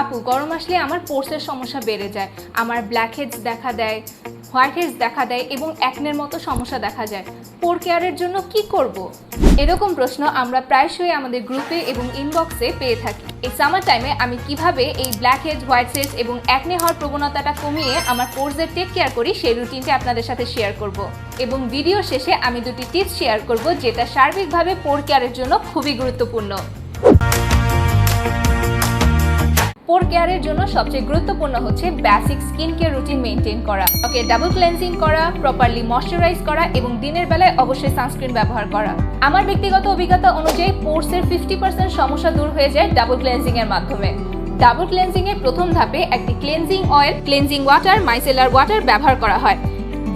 আপু, গরম আসলে আমার পোর্সের সমস্যা বেড়ে যায়। আমার ব্ল্যাক হেডস দেখা দেয় হোয়াইট হেডস দেখা দেয় এবং অ্যাকনের মতো সমস্যা দেখা যায়। পোর কেয়ারের জন্য কি করব। এরকম প্রশ্ন আমরা প্রায়শই আমাদের গ্রুপে এবং ইনবক্সে পেয়ে থাকি। এই সামার টাইমে আমি কীভাবে এই ব্ল্যাক হেডস হোয়াইট হেডস এবং অ্যাকনে হওয়ার প্রবণতাটা কমিয়ে আমার পোর্সের টেক কেয়ার করি, সেই রুটিনটা আপনাদের সাথে শেয়ার করব। এবং ভিডিও শেষে আমি দুটি টিপস শেয়ার করব, যেটা সার্বিকভাবে পোর কেয়ারের জন্য খুবই গুরুত্বপূর্ণ। পোর কেয়ারের জন্য সবচেয়ে গুরুত্বপূর্ণ হচ্ছে basic skin care routine maintain করা। ওকে ডাবল ক্লেন্সিং করা প্রপারলি ময়শ্চারাইজ করা এবং দিনের বেলায় অবশ্যই সানস্ক্রিন ব্যবহার করা। আমার ব্যক্তিগত অভিজ্ঞতা অনুযায়ী পোর্সের ফিফটি পার্সেন্ট সমস্যা দূর হয়ে যায় ডাবল ক্লেন্সিং এর মাধ্যমে। ডাবল ক্লেন্সিং এর প্রথম ধাপে একটি cleansing oil cleansing water micellar water ব্যবহার করা হয়।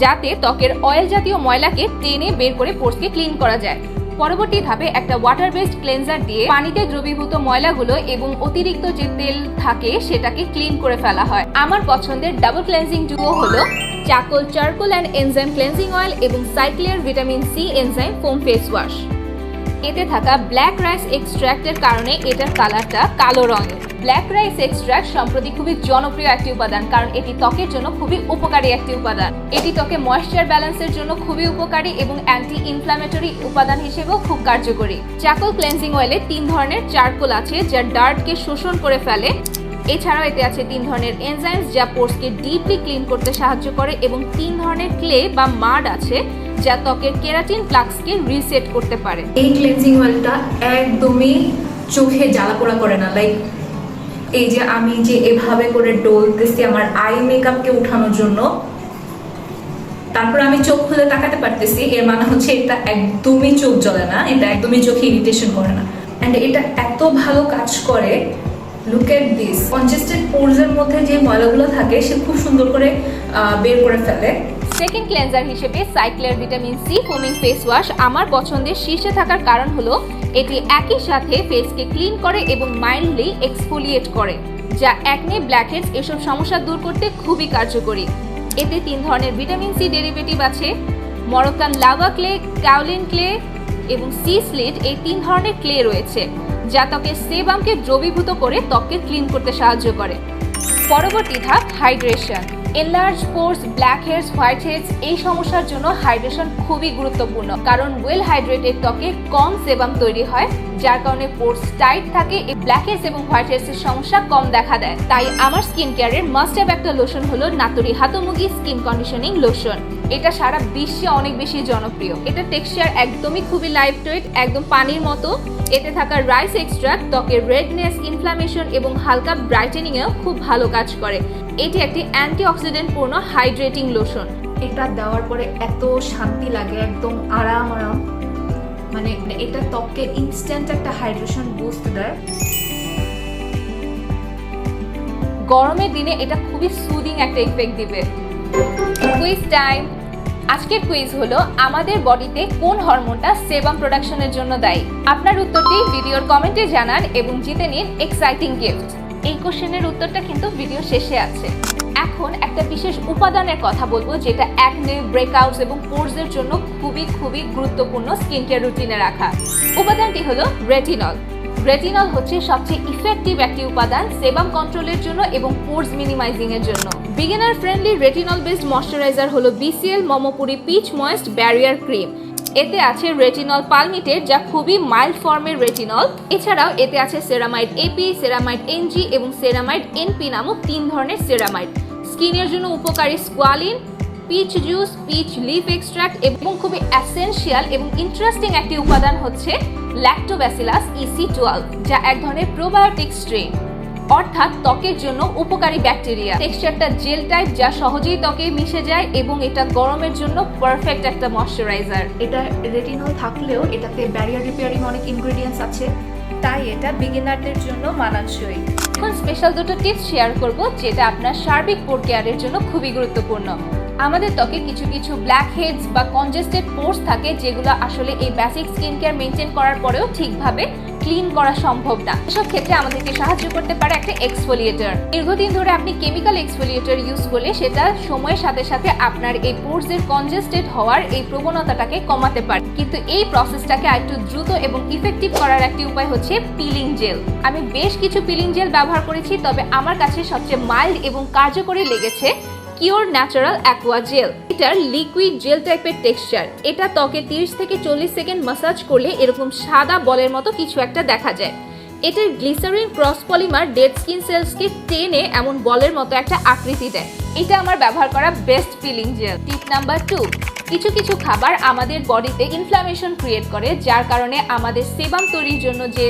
যাতে ত্বকের অয়েল জাতীয় ময়লাকে টেনে বের করে পোর্সকে ক্লিন করা যায়। পরবর্তী ধাপে একটা ওয়াটার বেসড ক্লেনজার দিয়ে পানিতে দ্রবীভূত ময়লাগুলো এবং অতিরিক্ত যে তেল থাকে সেটাকে ক্লিন করে ফেলা হয়। আমার পছন্দের ডাবল ক্লেন্সিং ডুও হলো চাকল charcoal and enzyme cleansing oil এবং সাইক্লিয়ার vitamin C enzyme foam face wash এতে থাকা ব্ল্যাক রাইস এক্সট্র্যাক্টের কারণে এটার কালারটা কালো রঙের। ব্ল্যাক রাইস এক্সট্র্যাক্ট সম্প্রতি খুবই জনপ্রিয় একটি উপাদান, কারণ এটি ত্বকের জন্য খুবই উপকারী একটি উপাদান। এটি ত্বকে ময়েশ্চার ব্যালেন্সের জন্য খুবই উপকারী এবং অ্যান্টি ইনফ্ল্যামেটরি উপাদান হিসেবেও খুব কার্যকরী। চাকল ক্লেন্সিং অয়েলে তিন ধরনের চারকোল আছে, যা ডার্টকে শোষণ করে ফেলে। এছাড়াও এতে আছে তিন ধরনের এনজাইমস যা পোর্সকে ডিপলি ক্লিন করতে সাহায্য করে এবং তিন ধরনের ক্লে বা মাড আছে যা ত্বকের কেরাটিন প্লাক্সকে রিসেট করতে পারে। এই ক্লেন্সিং অয়েলটা একদমই চোখে জ্বালা পোড়া করে না লাইক এই যে আমি যে এভাবে করে ডলতেছি আমার আই মেকআপকে উঠানোর জন্য, তারপর আমি চোখ খুলে তাকাতে পারতেছি, এর মানে হচ্ছে এটা একদমই চোখ জ্বলে না, এটা একদমই চোখে ইরিটেশন করে না। অ্যান্ড এটা এত ভালো কাজ করে লুক এট দিস কনজেস্টেড পোর্সের মধ্যে যে ময়লাগুলো থাকে, সে খুব সুন্দর করে বের করে ফেলে। সেকেন্ড ক্লেন্সার হিসেবে সাইক্লিয়ার vitamin C foaming face wash আমার পছন্দের শীর্ষে থাকার কারণ হলো, এটি একই সাথে ফেসকে ক্লিন করে এবং মাইল্ডলি এক্সফোলিয়েট করে, যা অ্যাকনে ব্ল্যাকহেডস এসব সমস্যা দূর করতে খুবই কার্যকরী। এতে তিন ধরনের ভিটামিন সি ডেরিভেটিভ আছে Moroccan lava clay kaolin clay এবং সি স্লিট এই তিন ধরনের ক্লে রয়েছে। যা ত্বকের সেবামকে দ্রবীভূত করে ত্বককে ক্লিন করতে সাহায্য করে। পরবর্তী ধাপ hydration enlarge pores black hairs white hairs এই সমস্যার জন্য হাইড্রেশন খুবই গুরুত্বপূর্ণ। কারণ ওয়েল হাইড্রেটেড ত্বকে কম সেবাম তৈরি হয়, যার কারণে পোর্স টাইট থাকে এই ব্ল্যাক হেয়ার্স এবং হোয়াইট হেয়ার্স এর সমস্যা কম দেখা দেয়। তাই আমার স্কিন কেয়ারের মাস্ট হ্যাভ একটা লোশন হলো Naturie Hatomugi skin conditioning lotion এটা সারা বিশ্বে অনেক বেশি জনপ্রিয়। এটা টেক্সচার একদমই খুবই লাইট ওয়েট একদম পানির মতো। এতে থাকা রাইস এক্সট্রাক্ট ত্বকের রেডনেস ইনফ্লামেশন এবং হালকা ব্রাইটেনিংয়েও খুব ভালো কাজ করে। এটি একটি অ্যান্টি অক্সিডেন্ট পূর্ণ হাইড্রেটিং লোশন এটা দেওয়ার পরে এত শান্তি লাগে একদম আরাম আরাম। মানে এটা ত্বককে ইনস্ট্যান্ট একটা হাইড্রেশন বুস্ট দেয়। গরমের দিনে এটা খুবই সুদিং একটা ইফেক্ট দিবে। কুইজ টাইম আজকের কুইজ হলো আমাদের বডিতে কোন হরমোনটা সেবাম প্রোডাকশনের জন্য দায়ী? আপনার উত্তরটি ভিডিওর কমেন্টে জানান এবং জিতে নিন এক্সাইটিং গিফট এই কোশ্চেনের উত্তরটা কিন্তু ভিডিও শেষে আছে। এখন একটা বিশেষ উপাদানের কথা বলব যেটা অ্যাকনে ব্রেকআউটস এবং পোর্সের জন্য খুবই খুবই গুরুত্বপূর্ণ স্কিন কেয়ার রুটিনে রাখা। উপাদানটি হলো রেটিনল রেটিনল হচ্ছে সবচেয়ে ইফেক্টিভ একটি উপাদান সেবাম কন্ট্রোলের জন্য এবং পোর্স মিনিমাইজিং এর জন্য। Beginner friendly retinol based moisturizer হলো BCL মমপুরি peach moist barrier cream এতে আছে রেটিনল পালমিটেড যা খুবই মাইল্ড ফর্মের রেটিনল এছাড়াও এতে আছে সেরামাইড এপি সেরামাইড এনজি এবং সেরামাইড এনপি নামক তিন ধরনের সেরামাইড স্কিনের জন্য উপকারী squalene peach juice peach leaf extract এবং খুবই অ্যাসেনশিয়াল এবং ইন্টারেস্টিং একটি উপাদান হচ্ছে ল্যাক্টোব্যাসিলাস ইসি টুয়েলভ যা এক ধরনের প্রোবায়োটিক স্ট্রেন অর্থাৎ ত্বকের জন্য উপকারী ব্যাকটেরিয়া টেক্সচারটা জেল টাইপ যা সহজেই ত্বকে মিশে যায় এবং এটা গরমের জন্য পারফেক্ট একটা ময়শ্চারাইজার এটা রেটিনল থাকলেও এটাতে ব্যারিয়ার রিপেয়ারিং অনেক ইনগ্রেডিয়েন্টস আছে তাই এটা বিগিনারদের জন্য মানানসই। এখন স্পেশাল দুটো টিপস শেয়ার করব যেটা আপনার সার্বিক পোর কেয়ারের জন্য খুবই গুরুত্বপূর্ণ। আমাদের ত্বকে কিছু কিছু ব্ল্যাক হেডস বা কনজেস্টেড পোর্স থাকে, যেগুলো আসলে এই বেসিক স্কিন কেয়ার মেনটেন করার পরেও ঠিকভাবে ক্লিন করা সম্ভব না। এসব ক্ষেত্রে আমাদেরকে সাহায্য করতে পারে একটা এক্সফোলিয়েটর দীর্ঘদিন ধরে আপনি কেমিক্যাল এক্সফোলিয়েটর ইউজ করলে সেটা সময়ের সাথে সাথে আপনার এই পোর্সের কনজেস্টেড হওয়ার এই প্রবণতাটাকে কমাতে পারে। কিন্তু এই প্রসেসটাকে আরেকটু দ্রুত এবং ইফেক্টিভ করার একটি উপায় হচ্ছে পিলিং জেল আমি বেশ কিছু পিলিং জেল ব্যবহার করেছি, তবে আমার কাছে সবচেয়ে মাইল্ড এবং কার্যকরী লেগেছে কিওর ন্যাচারাল অ্যাকোয়া জেল এটার লিকুইড জেল টাইপের টেক্সচার এটা ত্বকে 30 থেকে চল্লিশ সেকেন্ড মাসাজ করলে এরকম সাদা বলের মতো কিছু একটা দেখা যায়। এটার glycerin cross polymer dead skin সেলসকে টেনে এমন বলের মতো একটা আকৃতি দেয়। এটা আমার ব্যবহার করা best peeling gel tip number two কিছু কিছু খাবার আমাদের বডিতে ইনফ্লামেশন ক্রিয়েট করে, যার কারণে আমাদের সেবাম তৈরির জন্য যে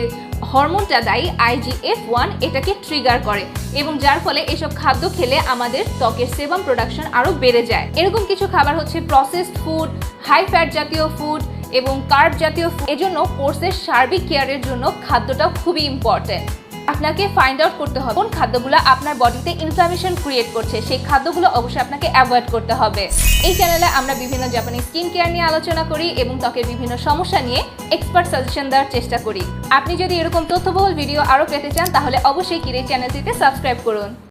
হরমোনটা দায়ী আইজিএফ ওয়ান এটাকে ট্রিগার করে এবং যার ফলে এসব খাদ্য খেলে আমাদের ত্বকের সেবাম প্রোডাকশন আরও বেড়ে যায়। এরকম কিছু খাবার হচ্ছে প্রসেসড ফুড হাই ফ্যাট জাতীয় ফুড এবং কার্ব জাতীয় ফুড এজন্য কোর্সের সার্বিক কেয়ারের জন্য খাদ্যটা খুবই ইম্পর্টেন্ট আপনাকে ফাইন্ড আউট করতে হবে কোন খাদ্যগুলো আপনার বডিতে ইনফ্লামেশন ক্রিয়েট করছে, সেই খাদ্যগুলো অবশ্যই আপনাকে অ্যাভয়েড করতে হবে। এই চ্যানেলে আমরা বিভিন্ন জাপানি স্কিন কেয়ার নিয়ে আলোচনা করি এবং ত্বকের বিভিন্ন সমস্যা নিয়ে এক্সপার্ট সাজেশন দেওয়ার চেষ্টা করি। আপনি যদি এরকম তথ্যবহুল ভিডিও আরও পেতে চান, তাহলে অবশ্যই কিরে চ্যানেলটিতে সাবস্ক্রাইব করুন।